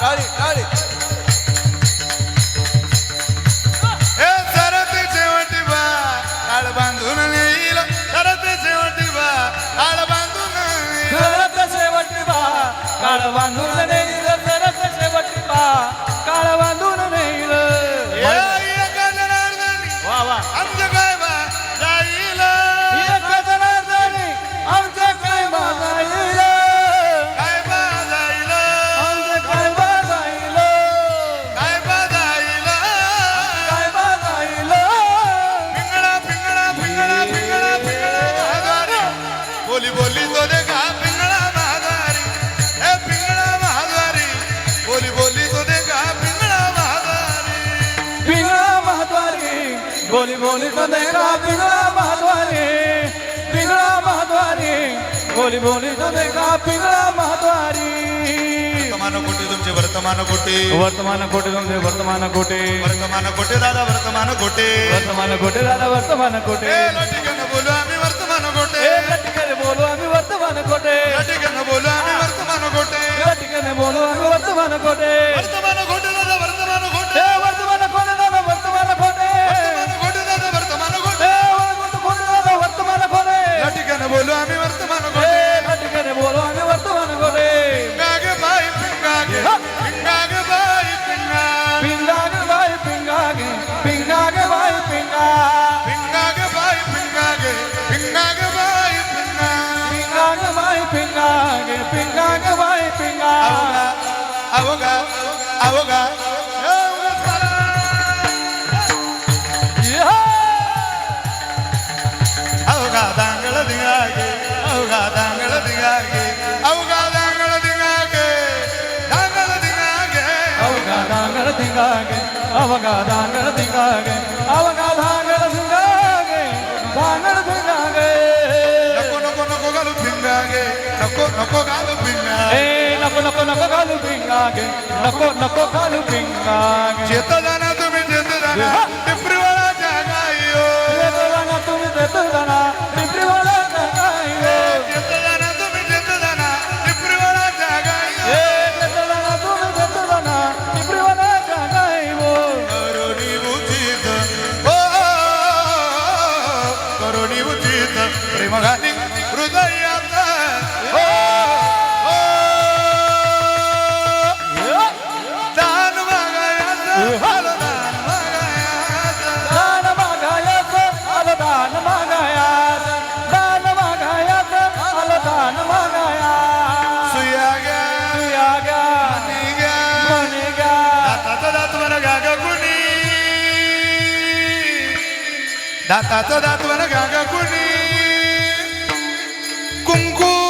टाळी टाळी ए सरत शेवटी बा काळ बांधून येईल सरत शेवटी बा काळ बांधून शेवटी बा काळ बांधून बोली बोली तो देखा पिंगळा महाद्वारी ए पिंगळा महाद्वारी बोली बोली तो देखा पिंगळा महाद्वारी पिंगळा महत्वारी बोली बोली तो देखा पिंगळा महत्वारी पिंगळा महत्वारी बोली बोली तो देखा पिंगळा महत्वारी वर्तमान कोटे तुमचे वर्तमान कोटे. वर्तमान कोटे तुमचे वर्तमान कोटे. वर्तमान कोटे दादा वर्तमान कोटे. वर्तमान कोटे दादा वर्तमान कोटे. वर्तमान అవగా అవగా ದಿಂಗಾಗೆ ಅವಗಾದ ಅಂಗಳ ದಿಂಗಾಗೆ ಅವಗಾದ ಅಂಗಳ ದಿಂಗಾಗೆ ದಾಂಗಳ ದಿಂಗಾಗೆ ನಕ್ಕು ನಕ್ಕು ನಕ್ಕುಗಳು ದಿಂಗಾಗೆ नको घालू भिंगा. ए नको नको नको घालू भिंगा गे. नको नको घालू भिंगा जेत जाना तुम्ही जेत हो. जाना. पिपरीवाला जागा यो हो. जेत जाना तुम्ही जेत जाना. पिपरीवाला जागा यो हो. जेत जाना तुम्ही जेत जाना. पिपरीवाला जागा यो जेत जाना हृदया दाताचं दात वर कुणी कुंकू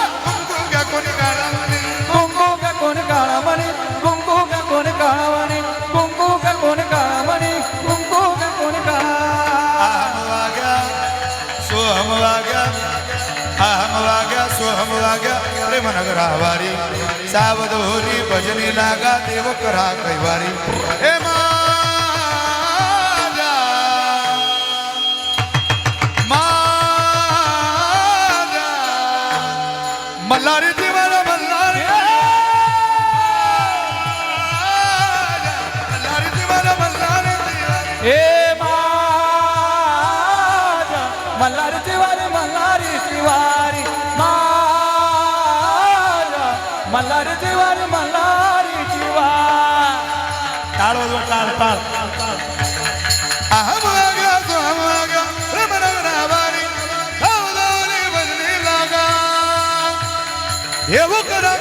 सोहम वाग्या अहम वाग्या सोहम वाग्या प्रेम नगरावारी सावध होरी भजनी लागा देव करा कैवारी। हे माझ्या माझ्या मल्हारी दिवाला मल्हारी। मल्हारी दिवाला मल्हारी। ए माझ्या मल्हारी मल्हारी तिवारी मल्हारी जीवा. टाळ वाजवा टाळ टाळ. अहम वाग्या सोहम वाग्या प्रेम लागा. देव करा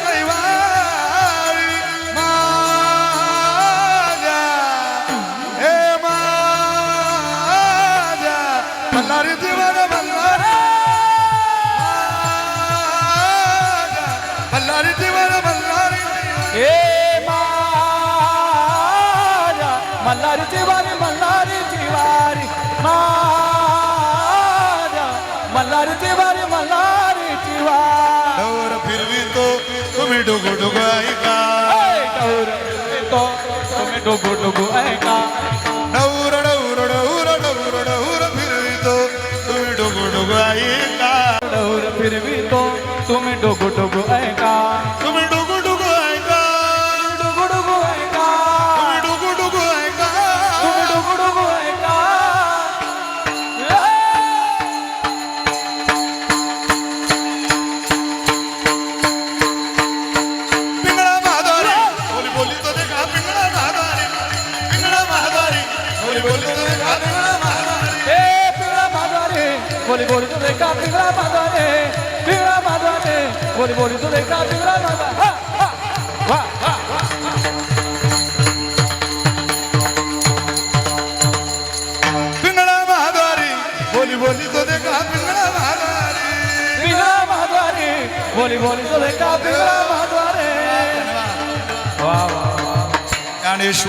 மறுத்து வர மல்லாரி ஏ மாரா மல்லாரி திவாரி மல்லாரி திவாரி மாரா மல்லாரி திவாரி மல்லாரி திவாரி और फिर भी तो तुम्हें डुगो डुगाई का और तो तुम्हें डुगो डुगाई का डौर डौर डौर डौर डौर फिर भी तो तुम्हें डुगो डुगाई का डौर फिर भी तो তুমি ডোগো ডোগো একা बोली बोली तू देखा पिंगळा माधवारे पिंगळा माधवारे बोली बोली तू देखा पिंगळा माधवारे हा, वा, वा. पिंगळा महाद्वारी. बोली बोली तो देखा पिंगळा महाद्वारी. पिंगळा माधवारे बोली बोली तू देखा पिंगळा माधवारे वा वा. ज्ञानेश्वर